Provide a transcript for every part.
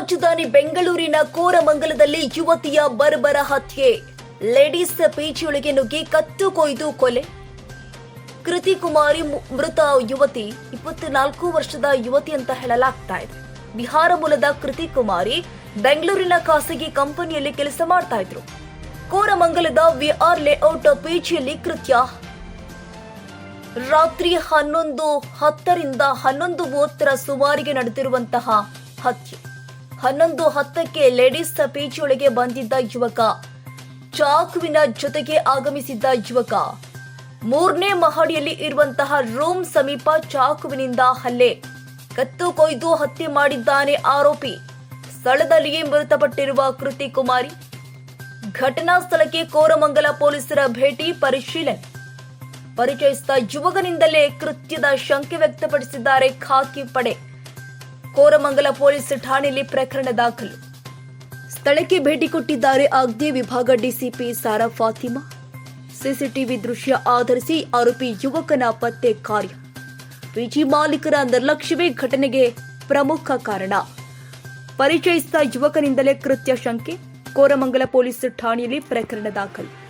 ರಾಜಧಾನಿ ಬೆಂಗಳೂರಿನ ಕೋರಮಂಗಲದಲ್ಲಿ ಯುವತಿಯ ಬರ್ಬರ ಹತ್ಯೆ. ಲೇಡೀಸ್ ಪೀಚಿಯೊಳಗೆ ನುಗ್ಗಿ ಕತ್ತು ಕೊಯ್ದು ಕೊಲೆ. ಕೃತಿ ಕುಮಾರಿ ಮೃತ ಯುವತಿ, ಇಪ್ಪತ್ನಾಲ್ಕು ವರ್ಷದ ಯುವತಿ ಅಂತ ಹೇಳಲಾಗ್ತಾ ಇದೆ. ಬಿಹಾರ ಮೂಲದ ಕೃತಿ ಕುಮಾರಿ ಬೆಂಗಳೂರಿನ ಖಾಸಗಿ ಕಂಪನಿಯಲ್ಲಿ ಕೆಲಸ ಮಾಡ್ತಾ ಇದ್ರು. ಕೋರಮಂಗಲದ ವಿಆರ್ ಲೇಔಟ್ ಪಿಜಿಯಲ್ಲಿ ಕೃತ್ಯ. ರಾತ್ರಿ ಹನ್ನೊಂದು ಹತ್ತರಿಂದ ಹನ್ನೊಂದು ಮೂವತ್ತರ ಸುಮಾರಿಗೆ ನಡೆದಿರುವಂತಹ ಹತ್ಯೆ. ಹನ್ನೊಂದು ಹತ್ತಕ್ಕೆ ಲೇಡೀಸ್ ಪೀಚಿಯೊಳಗೆ ಬಂದಿದ್ದ ಯುವಕ. ಚಾಕುವಿನ ಜೊತೆಗೆ ಆಗಮಿಸಿದ್ದ ಯುವಕ. ಮೂರನೇ ಮಹಡಿಯಲ್ಲಿ ಇರುವಂತಹ ರೂಮ್ ಸಮೀಪ ಚಾಕುವಿನಿಂದ ಹಲ್ಲೆ. ಕತ್ತು ಕೊಯ್ದು ಹತ್ಯೆ ಮಾಡಿದ್ದಾನೆ ಆರೋಪಿ. ಸ್ಥಳದಲ್ಲಿಯೇ ಮೃತಪಟ್ಟಿರುವ ಕೃತಿ ಕುಮಾರಿ ಘಟನಾ ಸ್ಥಳಕ್ಕೆ ಕೋರಮಂಗಲ ಪೊಲೀಸರ ಭೇಟಿ ಪರಿಶೀಲನೆ. ಪರಿಚಯಿಸಿದ ಯುವಕನಿಂದಲೇ ಕೃತ್ಯದ ಶಂಕೆ ವ್ಯಕ್ತಪಡಿಸಿದ್ದಾರೆ ಖಾಕಿ ಪಡೆ. ಕೋರಮಂಗಲ ಪೊಲೀಸ್ ಠಾಣೆಯಲ್ಲಿ ಪ್ರಕರಣ ದಾಖಲು. ಸ್ಥಳಕ್ಕೆ ಭೇಟಿ ಕೊಟ್ಟಿದ್ದಾರೆ ಅಗ್ನಿ ವಿಭಾಗ ಡಿಸಿಪಿ ಸಾರಾ ಫಾತಿಮಾ. ಸಿಸಿಟಿವಿ ದೃಶ್ಯ ಆಧರಿಸಿ ಆರೋಪಿ ಯುವಕನ ಪತ್ತೆ ಕಾರ್ಯ. ಪಿಜಿ ಮಾಲೀಕರ ನಿರ್ಲಕ್ಷ್ಯವೇ ಘಟನೆಗೆ ಪ್ರಮುಖ ಕಾರಣ. ಪರಿಚಯಿಸಿದ ಯುವಕನಿಂದಲೇ ಕೃತ್ಯ ಶಂಕೆ. ಕೋರಮಂಗಲ ಪೊಲೀಸ್ ಠಾಣೆಯಲ್ಲಿ ಪ್ರಕರಣ ದಾಖಲು.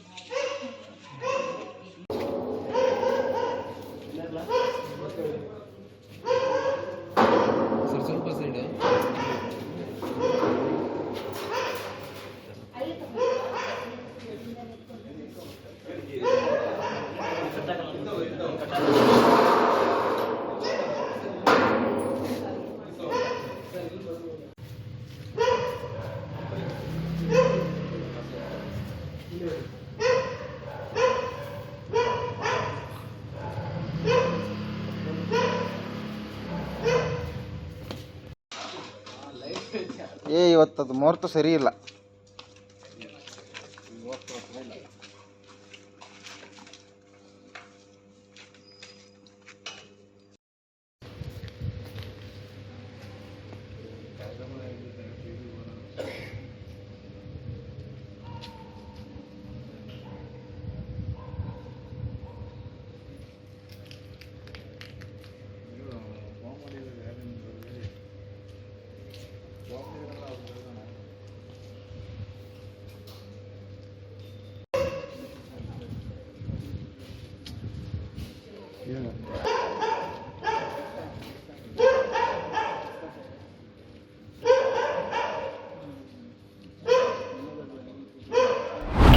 ఒక సైడ్ Thank you. ಏ ಇವತ್ತದು ಮುಹೂರ್ತ ಸರಿ ಇಲ್ಲ.